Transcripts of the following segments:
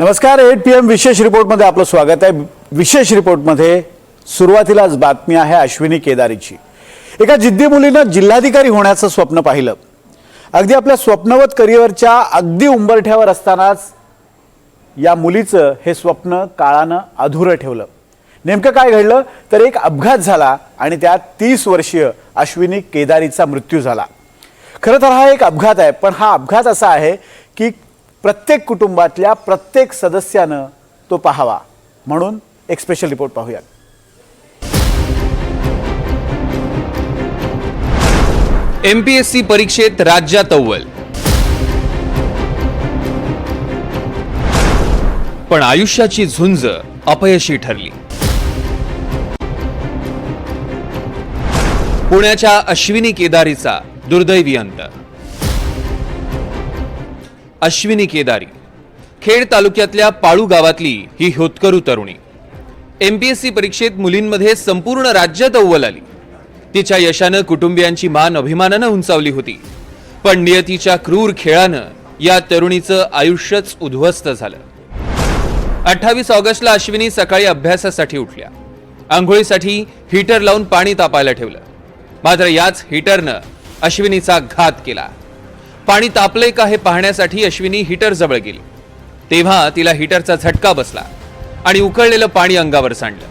नमस्कार eight P M विशेष रिपोर्टमध्ये आपलं स्वागत आहे. विशेष रिपोर्टमध्ये सुरुवातीलाच बातमी आहे अश्विनी केदारीची. एका जिद्दी मुलीनं जिल्हाधिकारी होण्याचं स्वप्न पाहिलं. अगदी आपल्या स्वप्नवत करिअरच्या अगदी उंबरठ्यावर असतानाच या मुलीचं हे स्वप्न काळानं अधुरं ठेवलं. नेमकं काय घडलं? तर एक अपघात झाला आणि त्यात तीस वर्षीय अश्विनी केदारीचा मृत्यू झाला. खरं तर हा एक अपघात आहे पण हा अपघात असा आहे की प्रत्येक कुटुंबातल्या प्रत्येक सदस्यानं तो पाहावा. म्हणून एक स्पेशल रिपोर्ट पाहूयात. एमपीएससी परीक्षेत राज्यात अव्वल पण आयुष्याची झुंज अपयशी ठरली. पुण्याच्या अश्विनी केदारीचा दुर्दैवी अंत. अश्विनी केदारी. खेड तालुक्यातल्या पाळू गावातली ही होतकरू तरुणी. एम पी एस सी परीक्षेत मुलींमध्ये संपूर्ण राज्यात अव्वल आली. तिच्या यशानं कुटुंबियांची मान अभिमानानं उंचावली होती. पण नियतीच्या क्रूर खेळानं या तरुणीचं आयुष्यच उद्ध्वस्त झालं. अठ्ठावीस ऑगस्टला अश्विनी सकाळी अभ्यासासाठी उठल्या. आंघोळीसाठी हीटर लावून पाणी तापायला ठेवलं. मात्र याच हीटरनं अश्विनीचा घात केला. पाणी तापलंय का हे पाहण्यासाठी अश्विनी हिटर जवळ गेली. तेव्हा तिला हिटरचा झटका बसला आणि उकळलेलं पाणी अंगावर सांडलं.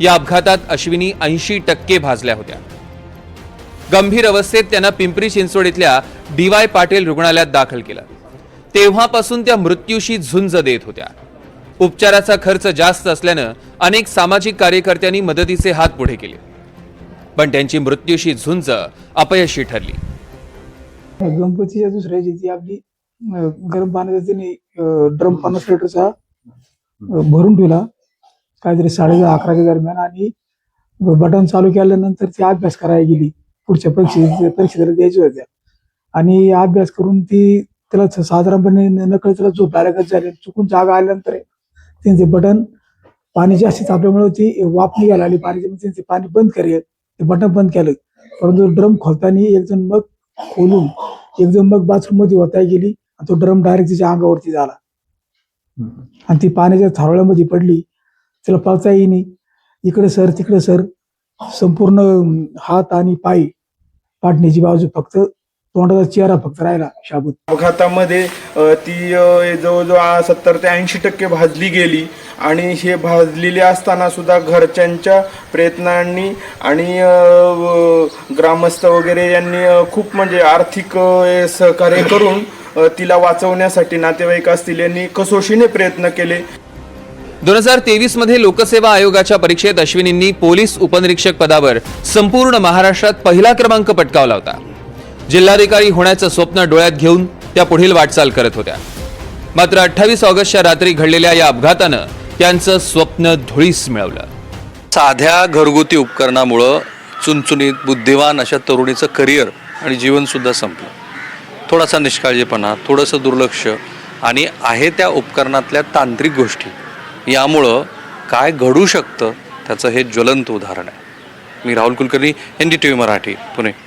या अपघातात अश्विनी ऐंशी टक्के भाजल्या होत्या. गंभीर अवस्थेत त्यांना पिंपरी चिंचवड इथल्या डी वाय पाटील रुग्णालयात दाखल केलं. तेव्हापासून त्या मृत्यूशी झुंज देत होत्या. उपचाराचा खर्च जास्त असल्यानं अनेक सामाजिक कार्यकर्त्यांनी मदतीचे हात पुढे केले. पण त्यांची मृत्यूशी झुंज अपयशी ठरली. गणपतीच्या दुसऱ्या दिवशी ती आपली गरम पाण्याचा त्यांनी ड्रम पन्नास लिटरचा भरून ठेवला. काहीतरी साडे अकराच्या दरम्यान आणि बटन चालू केल्यानंतर ती अभ्यास करायला गेली. पुढच्या परीक्षे परीक्षेला द्यायच्या होत्या. आणि अभ्यास करून ती त्याला साधारणपणे नकळ त्याला झोप लागत झाले. चुकून जागा आल्यानंतर त्यांचे बटन पाणी जास्त तापल्यामुळे ती वाफ निघायला आली पाणी त्यांचे पाणी बंद करेल. ते बटन बंद केलं. परंतु ड्रम खोलताना एक जण मग खोलून एकदम मग बाथरूममध्ये होता गेली आणि तो ड्रम डायरेक्ट तिच्या अंगावरती झाला. आणि ती पाण्याच्या थारोळ्यामध्ये पडली. तिला पळता नाही. इकडे सर तिकडे सर. संपूर्ण हात आणि पाय पाडण्याची बाजू फक्त तोंडाचा चेहरा फक्त राहिला शाबूत. अपघातामध्ये ती जवळजवळ सत्तर ते ऐंशी टक्के भाजली गेली. आणि हे भाजलेले असताना सुद्धा घरच्यांच्या प्रयत्नांनी आणि ग्रामस्थ वगैरे यांनी खूप म्हणजे आर्थिक सहकार्य करून तिला वाचवण्यासाठी नातेवाईक असतील यांनी कसोशीने प्रयत्न केले. दोन हजार तेवीसमध्ये लोकसेवा आयोगाच्या परीक्षेत अश्विनींनी पोलीस उपनिरीक्षक पदावर संपूर्ण महाराष्ट्रात पहिला क्रमांक पटकावला होता. जिल्हाधिकारी होण्याचं स्वप्न डोळ्यात घेऊन त्या पुढील वाटचाल करत होत्या. मात्र अठ्ठावीस ऑगस्टच्या रात्री घडलेल्या या अपघातानं त्यांचं स्वप्न धुळीस मिळवलं. साध्या घरगुती उपकरणामुळं चुनचुनीत बुद्धिवान अशा तरुणीचं करिअर आणि जीवनसुद्धा संपलं. थोडासा निष्काळजीपणा थोडंसं दुर्लक्ष आणि आहे त्या उपकरणातल्या तांत्रिक गोष्टी. यामुळं काय घडू शकतं त्याचं हे ज्वलंत उदाहरण आहे. मी Rahul Kulkarni N D T V Marathi Pune.